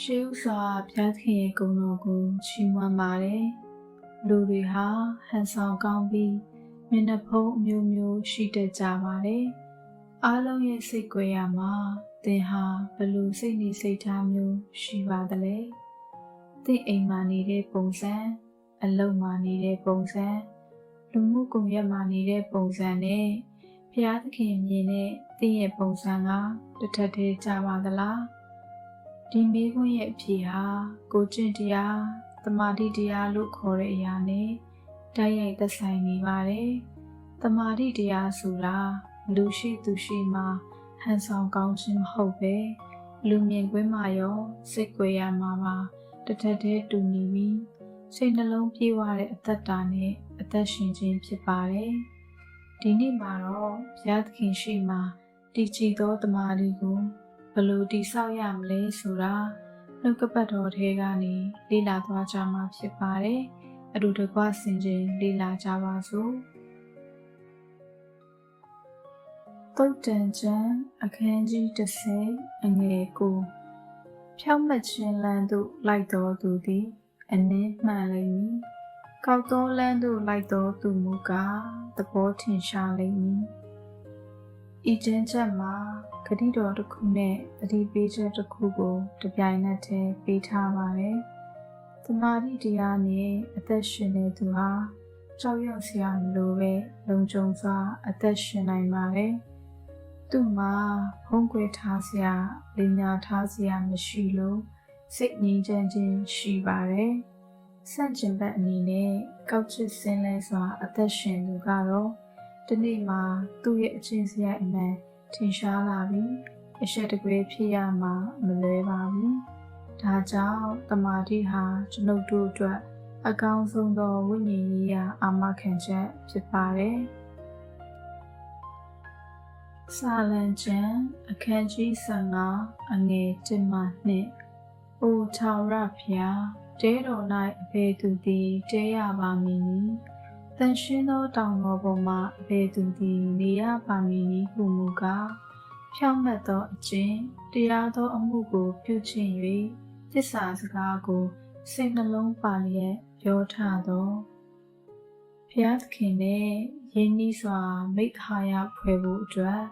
ရှေးဥစွာဘုရားသခင်ရဲ့ဂုဏ်တော်ကိုချီးမွမ်းပါတယ်။လူတွေဟာဟန်ဆောင်ကောင်းပြီးမျက်နှာဖုံးအမျိုးမျိုးရှိတတ်ကြပါတယ်။အားလုံးရဲ့စိတ်ကြွယ်ရမှာသင်ဟာဘယ်လိုစိတ်နေစိတ်ထားမျိုးရှိပါသလဲ။သင်အိမ်မှာနေတဲ့ပုံစံအလုပ်မှာနေတဲ့ပုံစံလူမှုကွန်ရက်မှာနေတဲ့ပုံစံနဲ့ဘုရားသခင်မြင်တဲ့သင်ရဲ့ပုံစံကတစ်ထပ်တည်းကြပါသလား။ ဒီမိခွန်းရဲ့အဖြေဟာကိုကျင့်တရားတမာတိတရားလို့ခေါ်တဲ့အရာနဲ့တိုက်ရိုက်သက်ဆိုင်နေပါတယ်။တမာတိတရားဆိုတာလူရှိသူရှိမှဟန်ဆောင်ကောင်းခြင်းမဟုတ်ပဲလူမြင်ကွင်းမှာရောစိတ်ကြွယ်ရမှာပါတထက်တည်းတူနေပြီးစိတ်နှလုံးပြေဝတဲ့အသက်တာနဲ့အသက်ရှင်ခြင်းဖြစ်ပါတယ်။ဒီနေ့မှာတော့ဘုရားသခင်ရှိမှတည်ကြည်သောတမာတိကို ဘယ်လိုတိဆောက်ရမလဲဆိုတာနှုတ်ကပတ်တော်ထဲကနေလေ့လာသွားကြမှာဖြစ်ပါတယ်။အတူတကွဆင်ခြင်လေ့လာကြပါစို့။တုတ်တန်ကျမ်းအခန်းကြီး30အငယ်ကိုဖြောင့်မတ်ခြင်းလမ်းသို့လိုက်တော်သူသည်အနည်းမှန်လိမ့်မည်။ကောက်သောလမ်းသို့လိုက်တော်သူမူကားသဘောထင်ရှားလိမ့်မည်။ ဤကျမ်းချက်မှာဂတိတော်တစ်ခုနဲ့တတိပေးချက်တစ်ခုကိုတပြိုင်နက်တည်းပေးထားပါတယ်။သမာဓိတရားနဲ့အသက်ရှင်နေသူဟာကြောက်ရွံ့စရာမလိုပဲလုံခြုံစွာအသက်ရှင်နိုင်ပါတယ်။သူ့မှာဖုံးကွယ်ထားစရာလင်ညာထားစရာမရှိလို့စိတ်ငြိမ်းချမ်းခြင်းရှိပါတယ်။ဆန့်ကျင်ဘက်အနေနဲ့ကောက်ချစ်စင်းလဲစွာအသက်ရှင်သူကတော့ ဒီနေ့မှာသူ့ရဲ့အချင်းစရိုက်အမှန်ထင်ရှားလာပြီးအရှက်တကွေဖြစ်ရမှာမလွဲပါဘူး။ဒါကြောင့်တမာတိဟာကျွန်ုပ်တို့အတွက်အကောင်းဆုံးသောဝိညာဉ်ရေးရာအာမခံချက်ဖြစ်ပါတယ်။စာလံကျမ်းအခန်းကြီး15အငယ်1မှ2အိုထာဝရဖျားတဲတော်၌အဘယ်သူသည်တဲရပါမည်နည်း တန်ရှင်းသောတောင်ပေါ်ပေါ်မှအဘယ်သူသည်နေရပါမည်နည်းဟုမူကားဖြောင့်မတ်သောအကျင့်တရားသောအမှုကိုပြုချင်၍သစ္စာစကားကိုစိတ်နှလုံးပါလျက်ပြောထသောဘုရားသခင်နဲ့ယဉ်ဤစွာမိခါရဖွဲ့ဖို့အတွက်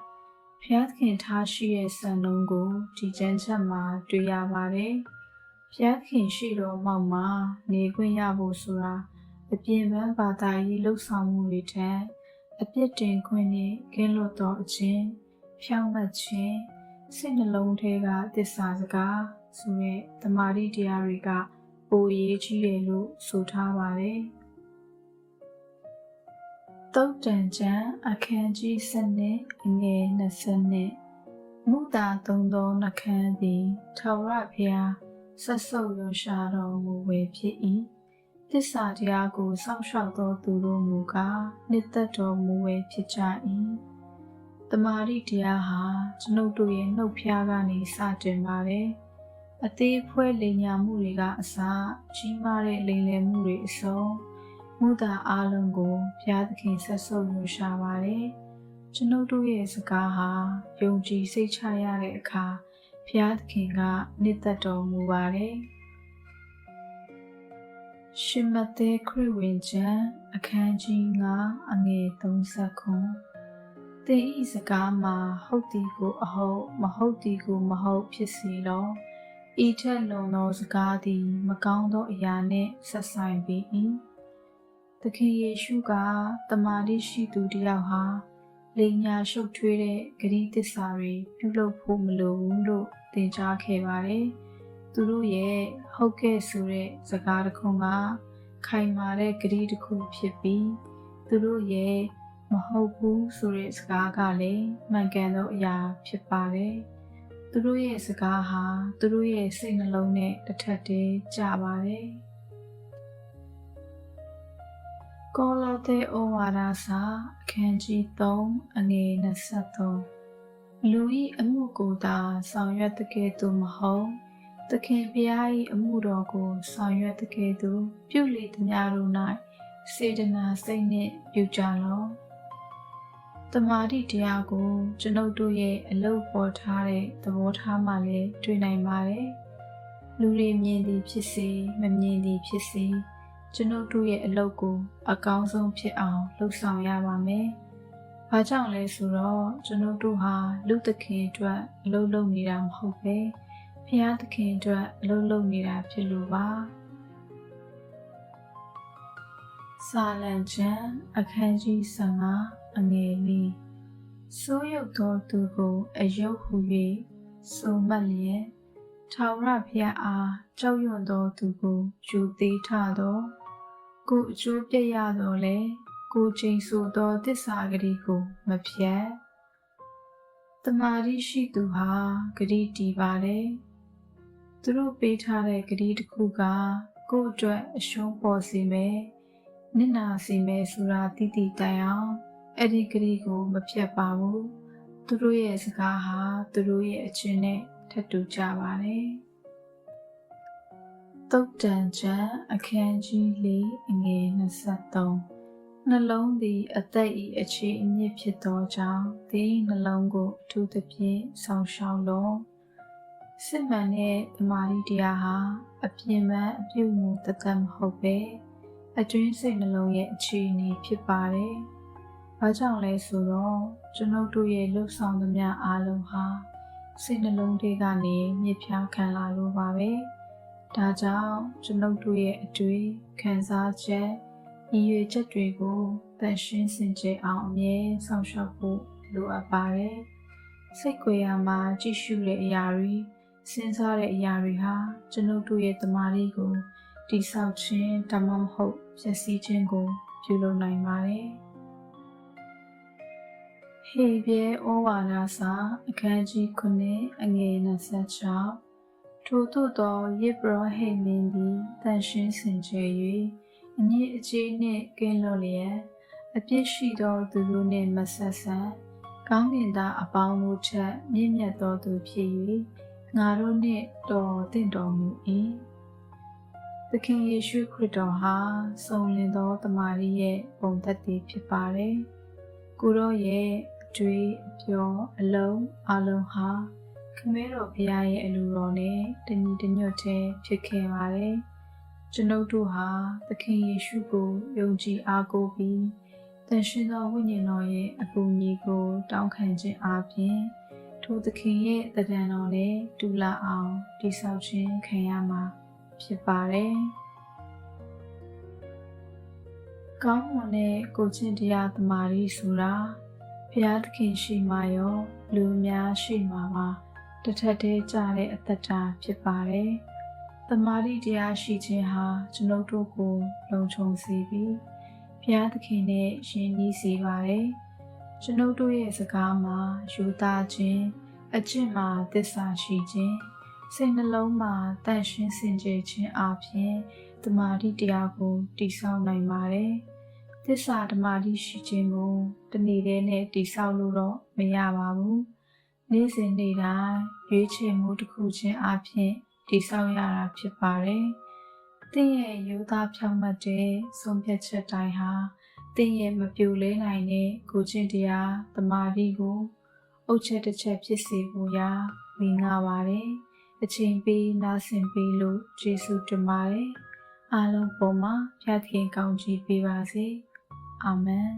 ဘုရားသခင်ထားရှိတဲ့စံနှုန်းကိုဒီကျမ်းချက်မှာတွေ့ရပါတယ်။ဘုရားခင်ရှိတော်မောက်မှာနေခွင့်ရဖို့ဆိုတာ အပြင်ပန်းဘာသာရေးလှုပ်ဆောင်မှုတွေထက်အပြစ်တင်ခွင့်နဲ့ကင်းလွတ်သောအခြင်းဖြောင့်မတ်ခြင်းစိတ်နှလုံးထဲကသစ္စာစကားဆိုတဲ့တမာတိတရားတွေကပိုအရေးကြီးတယ်လို့ဆိုထားပါတယ်။တုတ်တန်ကျမ်းအခန်းကြီးစနစ်အငယ်20နှစ်မုတာသုံးသောနှခမ်းသည်ထာဝရဘုရားဆက်ဆုပ်ရွှရှာတော်မူဝေဖြစ်၏ သစ္စာတရားကိုစောင့်ရှောက်သောသူတို့မူကားနှစ်သက်တော်မူဝေဖြစ်ကြ၏တမာရီတရားဟာကျွန်ုပ်တို့ရဲ့နှုတ်ဖျားကနေစတင်ပါတယ်အသေးဖွဲလိန်ညာမှုတွေကအစကြီးမားတဲ့လိန်လည်မှုတွေအစုံမုသာအားလုံးကိုဘုရားသခင်ဆက်ဆုပ်ရွှရှာပါတယ်ကျွန်ုပ်တို့ရဲ့စကားဟာယုံကြည်စိတ်ချရတဲ့အခါဘုရားသခင်ကနှစ်သက်တော်မူပါတယ် ရှင်မသက်ခရစ်ဝင်ကျမ်းအခန်းကြီး9အငယ်30ခွန်သင်ဤစကားမှာဟုတ်သည်ကိုအဟုတ်မဟုတ်သည်ကိုမဟုတ်ဖြစ်စေလောဤထက်လွန်သောစကားသည် မကောင်းသောအရာနှင့်ဆက်ဆိုင်ပေ၏သခင်ယေရှုကတမာတိရှိသူတယောက်ဟာလိန်ညာရှုပ်ထွေးတဲ့ဂရိသစ္စာတွေပြုလုပ်ဖို့မလိုဘူးလို့သင်ကြားခဲ့ပါတယ်။ သူတို့ရဲ့ဟုတ်ကဲ့ဆိုတဲ့စကားတစ်ခုကခိုင်မာတဲ့ဂရိတစ်ခုဖြစ်ပြီးသူတို့ရဲ့မဟုတ်ဘူးဆိုတဲ့စကားကလည်းမှန်ကန်သောအရာဖြစ်ပါတယ်။သူတို့ရဲ့စကားဟာသူတို့ရဲ့စိတ်နှလုံးနဲ့တစ်ထပ်တည်းကြပါတယ်။ကောလောသဲဩဝါဒစာအခန်းကြီး3အငယ်23လူဤအမှုကိုသာဆောင်ရွက်တကယ်သူမဟုတ် သခင်ဖျားဤအမှုတော်ကိုဆောင်ရွက်တကယ်သူပြုလေသမျှတို့၌စေတနာစိတ်နှင့်ပြုကြလောတမာတိတရားကိုကျွန်ုပ်တို့ရဲ့အလုတ်ပေါ်ထားတဲ့သဘောထားမှလည်းတွေ့နိုင်ပါတယ်လူတွေမြင်သည်ဖြစ်စေမမြင်သည်ဖြစ်စေကျွန်ုပ်တို့ရဲ့အလုပ်ကို အကောင်းဆုံးဖြစ်အောင်လှုပ်ဆောင်ရပါမယ်။ဘာကြောင့်လဲဆိုတော့ကျွန်ုပ်တို့ဟာလူသခင်အတွက်အလုပ်လုပ်နေတာမဟုတ်ပဲ ဖျားသခင်အတွက်အလုပ်လုပ်နေတာဖြစ်လို့ပါ။စာလံကျမ်းအခန်းကြီး15အငယ်လေးစိုးရုပ်သောသူကိုအယုတ်ဟု၍ဆိုမှတ်လျက်ထာဝရဘုရားအားကြောက်ရွံ့သောသူကိုယူသေးထသောကိုအကျိုးပြည့်ရတော်လဲကိုချိန်ဆိုသောတစ္ဆာဂတိကိုမဖြတ်တမာရီရှိသူဟာဂတိတည်ပါတယ် သူတို့ပေးထားတဲ့ဂတိတစ်ခုကကို့အတွက်အရှုံးပေါ်စေမယ်နစ်နာစေမယ်ဆိုတာသိသိတိုင်အောင်အဲ့ဒီဂတိကိုမဖြတ်ပါဘူးသူတို့ရဲ့စကားဟာသူတို့ရဲ့အချင်းနဲ့ထပ်တူကြပါတယ်တုတ်တန်ချံအခန်းကြီးလေးအငယ်23နှလုံးသည်အသက်၏အခြေအမြစ်ဖြစ်သောကြောင့်ဒီနှလုံးကိုအထူးသဖြင့်ဆောင်ရှောက်လော စစ်မှန်တဲ့ဓမ္မရီတရားဟာအပြင်းမဲ့အပြုမှုတသက်မဟုတ်ပဲအတွင်းစိတ်နှလုံးရဲ့အခြေအနေဖြစ်ပါတယ်။ဘာကြောင့်လဲဆိုတော့ကျွန်ုပ်တို့ရဲ့လှုပ်ဆောင်သမျှအားလုံးဟာစိတ်နှလုံးတွေကနေမြစ်ဖြားခံလာလို့ပါပဲ။ဒါကြောင့်ကျွန်ုပ်တို့ရဲ့အတွေ့ခံစားချက်ရည်ရွယ်ချက်တွေကိုတန်ရှင်းစင်ကြယ်အောင်အမြဲဆောင်ရှောက်ဖို့လိုအပ်ပါတယ်။စိတ်ကြွယ်ရာမှာကြည့်ရှုတဲ့အရာတွေ စဉ်းစားတဲ့အရာတွေဟာကျွန်ုပ်တို့ရဲ့တမာရီကိုတိဆောက်ခြင်းဒါမှမဟုတ်ဖြစ်စည်းခြင်းကို ပြုလုပ်နိုင်ပါတယ်။ဟေပြဲဩဝါဒစာအခန်းကြီး9အငယ်26ထို့သို့သောယေဘရဟိမင်းသည်တန်ရှင်းစင်ကြယ်၍အညစ်အကြေးနှင့်ကင်းလွတ်လျက်အပြစ်ရှိသောသူတို့နှင့်မဆက်ဆံကောင်းကင်သားအပေါင်းတို့ထက်မြင့်မြတ်သောသူဖြစ်၍ ငါတို့နှင့်တော်တင့်တော်မူ၏သခင်ယေရှုခရစ်တော်ဟာစုံလင်သောတမာရီရဲ့ပုံသက်တည်ဖြစ်ပါတယ်ကိုရောရဲ့အတွေ့အပြောအလုံးအလုံးဟာခမဲတော်ဘုရားရဲ့အလိုတော်နဲ့တညီတညွတ်တည်းဖြစ်ခဲ့ပါတယ်ကျွန်ုပ်တို့ဟာသခင်ယေရှုကိုယုံကြည်အားကိုးပြီးတန်ရှင်သောဝိညာဉ်တော်ရဲ့အကူအညီကို တောင်းခံခြင်းအပြင် ထိုသခင်ရဲ့တဒံတော်နဲ့တူလာအောင်တိဆောက်ခြင်းခံရမှာဖြစ်ပါတယ်။ကောင်းမွန်တဲ့ကိုချင်းတရားသမာဓိဆိုတာဘုရားသခင်ရှိမှရောလူများရှိမှပါတထက်တည်းကြတဲ့အသက်တာဖြစ်ပါတယ်။သမာဓိတရားရှိခြင်းဟာကျွန်ုပ်တို့ကို လုံခြုံစေပြီးဘုရားသခင်နဲ့ယဉ်ကျေးစေပါတယ်။ ကျွန်ုပ်တို့ရဲ့စကားမှာယူသားခြင်းအကျင့်မှာသစ္စာရှိခြင်းစိတ်နှလုံးမှာတန့်ရှင်းစင်ကြယ်ခြင်းအပြင်တမာတိတရားကိုတည်ဆောက်နိုင်ပါတယ်။သစ္စာဓမ္မတိရှိခြင်းကိုတနေ့တည်းနဲ့တည်ဆောက်လို့တော့မရပါဘူး။နေ့စဉ်နေ့တိုင်းရွေးချယ်မှုတစ်ခုချင်းအပြင်တည်ဆောက်ရတာဖြစ်ပါတယ်။သင်ရဲ့ယူသားဖြောင့်မတ်တဲ့ဆုံးဖြတ်ချက်တိုင်းဟာ သင်ရဲ့မပြိုလဲနိုင်တဲ့ကိုချင်းတရားတမာတိကိုအုတ်ချက်တစ်ချက်ဖြစ်စေဖို့ရာဝင်ငါပါတယ်အချိန်ပေးနားဆင်ပေးလို့ကျေးဇူးတင်ပါတယ်အားလုံးပေါ်မှာဖျားခင်ကောင်းချီးပေးပါစေအာမင်